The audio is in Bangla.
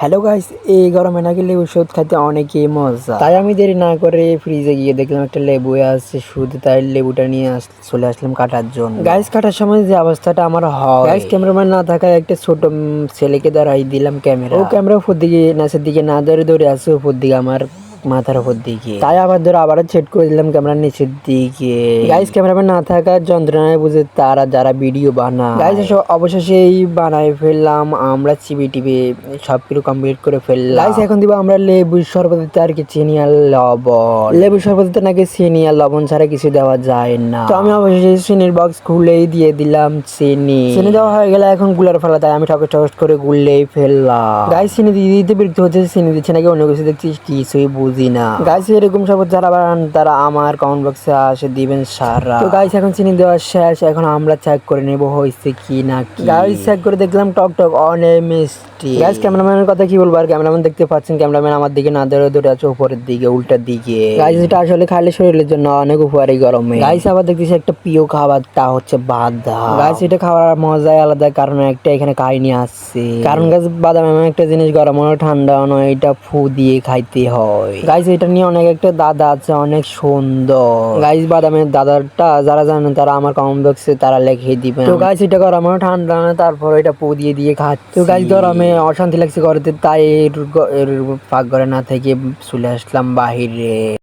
হ্যালো গাইস এই গরমে নাকি লেবু সুদ খাইতে অনেকই মজা। তাই আমি দেরি না করে ফ্রিজে গিয়ে দেখলাম একটা লেবু আছে সুদ তাই লেবুটা নিয়ে আস, চলে আসলাম কাটার জন্য। গাইস কাটার সময় যে অবস্থাটা আমার হয়। গাইস ক্যামেরাম্যান না থাকায় একটা ছোট ছেলেকে দাঁড়াই দিলাম ক্যামেরা ও ক্যামেরা উপর দিকে, নাচের দিকে না ধরে ধরে আছে, উপর দিকে আমার মাথার উপর দিকে তাই আবার ধরে আবারও সেট করে দিলাম ক্যামেরা নিচের দিকে। গাইস ক্যামেরাম্যান না থাকার যন্ত্রণায় বুঝে তারা যারা ভিডিও বানায়। গাইস অবশেষে এই বানাই ফেললাম আমরা চিবি টিপে সব কিছু কমপ্লিট করে ফেললাম। গাইস এখন দিব আমরা লেবু শরবত আর কি চিনি আর লবণ। লেবু শরবতে নাকি চিনি আর লবণ ছাড়া কিছু দেওয়া যায় না। তো আমি অবশেষে চিনির বক্স খুলেই দিয়ে দিলাম চিনি। চিনি দেওয়া হয়ে গেলে এখনগুলার ফেলা তাই আমি ঠকস ঠকস করে গুললেই ফেললাম। গাইস চিনি দিয়ে দিতে বিরক্ত হচ্ছে চিনি দিচ্ছে নাকি অন্য কিছু দেখছি কিছুই বুঝি না। গাইস এরকম সব যারা বানান তারা আমার কমেন্ট বক্সে আসে দিবেন সারা। তো গাইস এখন চিনি দেওয়া শেষ এখন আমরা চেক করে নেব হয়েছে কি না কি। গাইস চেক করে দেখলাম টক টক অনেক মিষ্টি গাইস ক্যামেরাম্যানের কথা কি বলব? আর ক্যামেরাম্যান দেখতে পাচ্ছেন ক্যামেরাম্যান আমার দিকে না ধরে ধরে আছে উপরের দিকে উল্টার দিকে। গাইস এটা আসলে খাইলে শরীরের জন্য অনেক উপকারী গরমে। গাইস আবার দেখতেছি একটা প্রিয় খাবার তা হচ্ছে বাদাম গাইস এটা খাওয়ার মজাই আলাদা কারণ একটা এখানে কাহিনী আসছে কারণ গাছ বাদাম এমন একটা জিনিস গরম হয় ঠান্ডা নয় এটা ফু দিয়ে খাইতে হয়। গাইস এটা নিয়ে অনেক একটা দাদা আছে অনেক সুন্দর। গাইস বাদামের দাদারটা যারা জানেন তারা আমার কমেন্ট বক্সে তারা লিখে দিবেন। তো গাইস এটা গরম ঠান্ডা না তারপর এটা পু দিয়ে দিয়ে খাচ্ছে তো গাইস গরমে অশান্তি লাগছে ঘরেতে তাই এর গ- এর পাক ঘরে না থেকে চলে আসলাম বাহিরে।